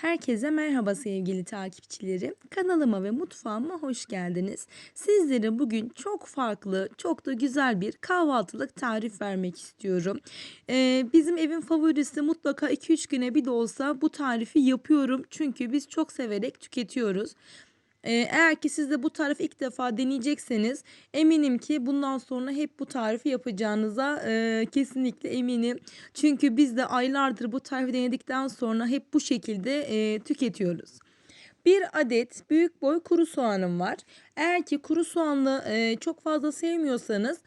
Herkese merhaba sevgili takipçilerim. Kanalıma ve mutfağıma hoş geldiniz. Sizlere bugün çok farklı, çok da güzel bir kahvaltılık tarif vermek istiyorum. Ee, bizim evin favorisi mutlaka 2-3 güne bir de olsa bu tarifi yapıyorum. Çünkü biz çok severek tüketiyoruz. Ee, eğer ki siz de bu tarifi ilk defa deneyecekseniz eminim ki bundan sonra hep bu tarifi yapacağınıza e, kesinlikle eminim. Çünkü biz de aylardır bu tarifi denedikten sonra hep bu şekilde e, tüketiyoruz. Bir adet büyük boy kuru soğanım var. Eğer ki kuru soğanlı e, çok fazla sevmiyorsanız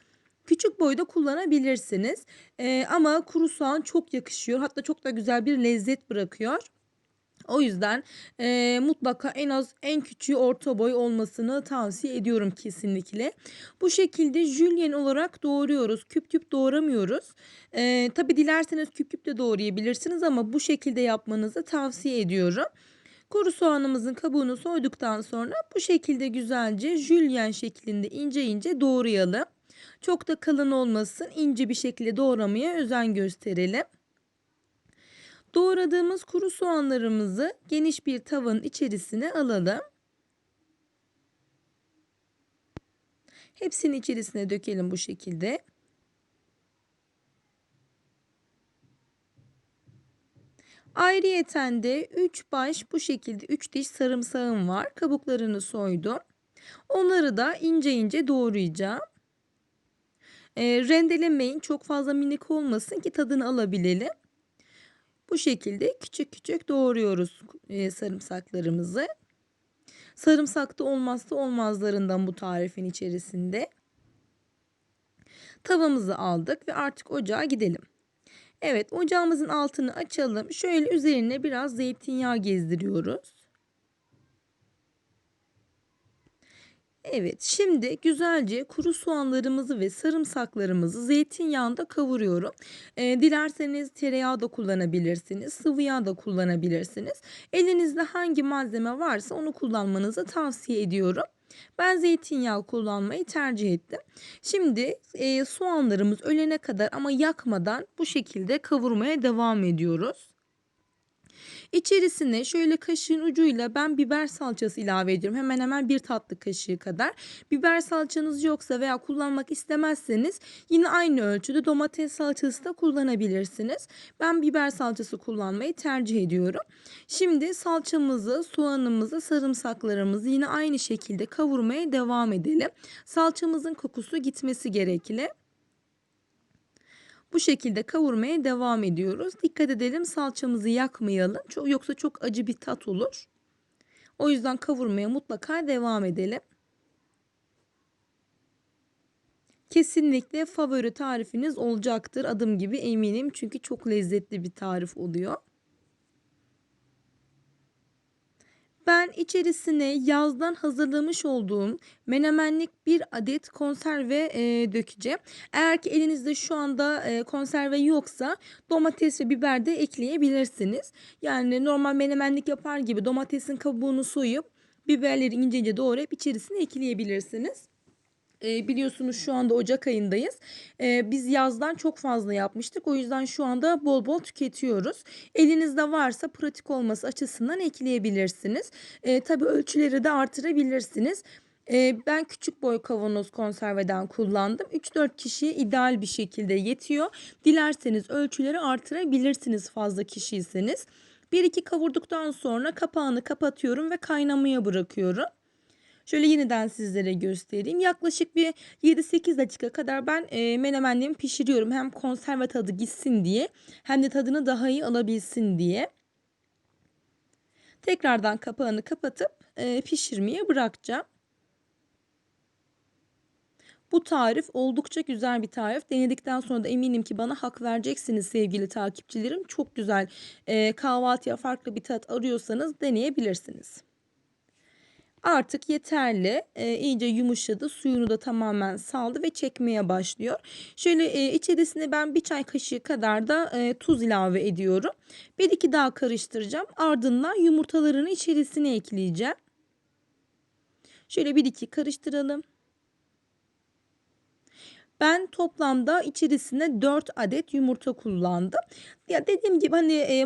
küçük boyda kullanabilirsiniz. E, ama kuru soğan çok yakışıyor. Hatta çok da güzel bir lezzet bırakıyor. O yüzden e, mutlaka en az en küçüğü orta boy olmasını tavsiye ediyorum kesinlikle. Bu şekilde jülyen olarak doğruyoruz. Küp küp doğramıyoruz. E, Tabi dilerseniz küp küp de doğrayabilirsiniz ama bu şekilde yapmanızı tavsiye ediyorum. Kuru soğanımızın kabuğunu soyduktan sonra bu şekilde güzelce jülyen şeklinde ince ince doğrayalım. Çok da kalın olmasın ince bir şekilde doğramaya özen gösterelim. Doğradığımız kuru soğanlarımızı geniş bir tavanın içerisine alalım. Hepsini içerisine dökelim bu şekilde. Ayrıyeten de 3 baş bu şekilde 3 diş sarımsağım var. Kabuklarını soydum. Onları da ince ince doğrayacağım. E, rendelemeyin çok fazla minik olmasın ki tadını alabilelim. Bu şekilde küçük küçük doğruyoruz e, sarımsaklarımızı. Sarımsak da olmazsa olmazlarından bu tarifin içerisinde. Tavamızı aldık ve artık ocağa gidelim. Evet ocağımızın altını açalım. Şöyle üzerine biraz zeytinyağı gezdiriyoruz. Evet şimdi güzelce kuru soğanlarımızı ve sarımsaklarımızı zeytinyağında kavuruyorum. E, dilerseniz tereyağı da kullanabilirsiniz. Sıvı yağ da kullanabilirsiniz. Elinizde hangi malzeme varsa onu kullanmanızı tavsiye ediyorum. Ben zeytinyağı kullanmayı tercih ettim. Şimdi e, soğanlarımız ölene kadar ama yakmadan bu şekilde kavurmaya devam ediyoruz. İçerisine şöyle kaşığın ucuyla ben biber salçası ilave ediyorum. Hemen hemen bir tatlı kaşığı kadar. Biber salçanız yoksa veya kullanmak istemezseniz yine aynı ölçüde domates salçası da kullanabilirsiniz. Ben biber salçası kullanmayı tercih ediyorum. Şimdi salçamızı, soğanımızı, sarımsaklarımızı yine aynı şekilde kavurmaya devam edelim. Salçamızın kokusu gitmesi gerekli. Bu şekilde kavurmaya devam ediyoruz. Dikkat edelim salçamızı yakmayalım. Çok, yoksa çok acı bir tat olur. O yüzden kavurmaya mutlaka devam edelim. Kesinlikle favori tarifiniz olacaktır. Adım gibi eminim. Çünkü çok lezzetli bir tarif oluyor. Ben içerisine yazdan hazırlamış olduğum menemenlik bir adet konserve e, dökeceğim. Eğer ki elinizde şu anda e, konserve yoksa domates ve biber de ekleyebilirsiniz. Yani normal menemenlik yapar gibi domatesin kabuğunu soyup biberleri ince ince doğrayıp içerisine ekleyebilirsiniz. E, biliyorsunuz şu anda Ocak ayındayız. E, biz yazdan çok fazla yapmıştık. O yüzden şu anda bol bol tüketiyoruz. Elinizde varsa pratik olması açısından ekleyebilirsiniz. E, tabii ölçüleri de artırabilirsiniz. Ben küçük boy kavanoz konserveden kullandım. 3-4 kişiye ideal bir şekilde yetiyor. Dilerseniz ölçüleri artırabilirsiniz fazla kişiyseniz. 1-2 kavurduktan sonra kapağını kapatıyorum ve kaynamaya bırakıyorum. Şöyle yeniden sizlere göstereyim. Yaklaşık bir 7-8 dakika kadar ben e, menemenlerimi pişiriyorum. Hem konserve tadı gitsin diye hem de tadını daha iyi alabilsin diye. Tekrardan kapağını kapatıp e, pişirmeye bırakacağım. Bu tarif oldukça güzel bir tarif. Denedikten sonra da eminim ki bana hak vereceksiniz sevgili takipçilerim. Çok güzel e, kahvaltıya farklı bir tat arıyorsanız deneyebilirsiniz. Artık yeterli. E, iyice yumuşadı. Suyunu da tamamen saldı ve çekmeye başlıyor. Şöyle e, içerisine ben bir çay kaşığı kadar da e, tuz ilave ediyorum. Bir iki daha karıştıracağım. Ardından yumurtalarını içerisine ekleyeceğim. Şöyle bir iki karıştıralım. Ben toplamda içerisine 4 adet yumurta kullandım. Ya dediğim gibi hani e,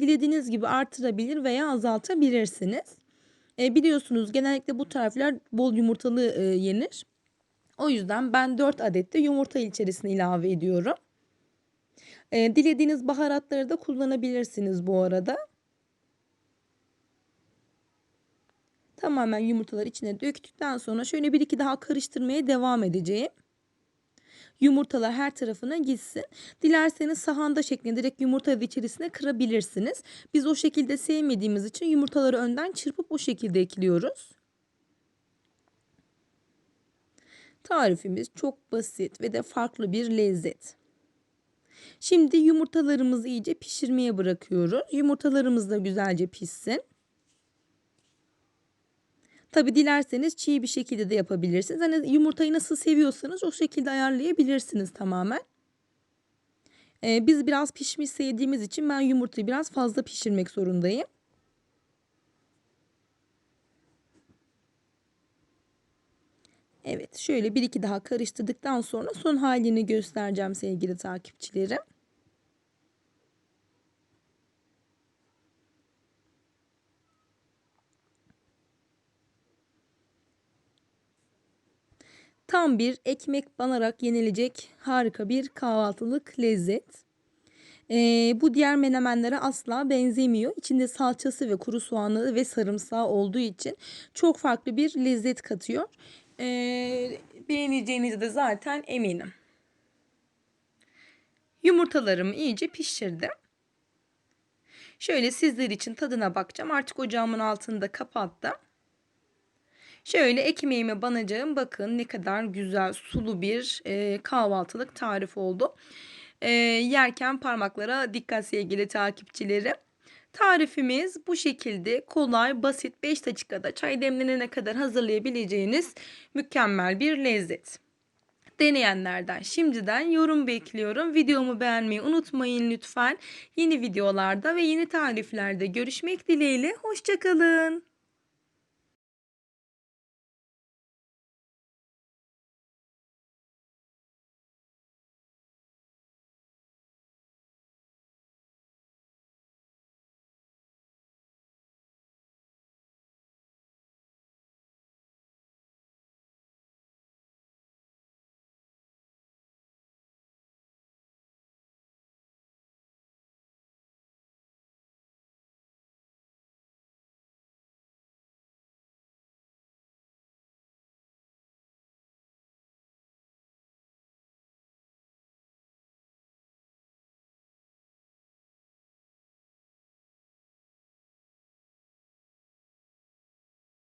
dilediğiniz gibi artırabilir veya azaltabilirsiniz. E, biliyorsunuz genellikle bu tarifler bol yumurtalı e, yenir. O yüzden ben 4 adet de yumurta içerisine ilave ediyorum. E, dilediğiniz baharatları da kullanabilirsiniz bu arada. Tamamen yumurtaları içine döktükten sonra şöyle bir iki daha karıştırmaya devam edeceğim. Yumurtalar her tarafına gitsin. Dilerseniz sahanda şeklinde direkt yumurtayı içerisine kırabilirsiniz. Biz o şekilde sevmediğimiz için yumurtaları önden çırpıp o şekilde ekliyoruz. Tarifimiz çok basit ve de farklı bir lezzet. Şimdi yumurtalarımızı iyice pişirmeye bırakıyoruz. Yumurtalarımız da güzelce pişsin. Tabi dilerseniz çiğ bir şekilde de yapabilirsiniz. Hani yumurtayı nasıl seviyorsanız o şekilde ayarlayabilirsiniz tamamen. Ee, biz biraz pişmiş sevdiğimiz için ben yumurtayı biraz fazla pişirmek zorundayım. Evet şöyle bir iki daha karıştırdıktan sonra son halini göstereceğim sevgili takipçilerim. Tam bir ekmek banarak yenilecek harika bir kahvaltılık lezzet. Ee, bu diğer menemenlere asla benzemiyor. İçinde salçası ve kuru soğanı ve sarımsağı olduğu için çok farklı bir lezzet katıyor. Ee, beğeneceğinizi de zaten eminim. Yumurtalarımı iyice pişirdim. Şöyle sizler için tadına bakacağım. Artık ocağımın altını da kapattım. Şöyle ekmeğime banacağım. Bakın ne kadar güzel sulu bir e, kahvaltılık tarif oldu. E, yerken parmaklara dikkat sevgili takipçilerim. Tarifimiz bu şekilde kolay, basit 5 dakikada çay demlenene kadar hazırlayabileceğiniz mükemmel bir lezzet. Deneyenlerden şimdiden yorum bekliyorum. Videomu beğenmeyi unutmayın lütfen. Yeni videolarda ve yeni tariflerde görüşmek dileğiyle. Hoşçakalın.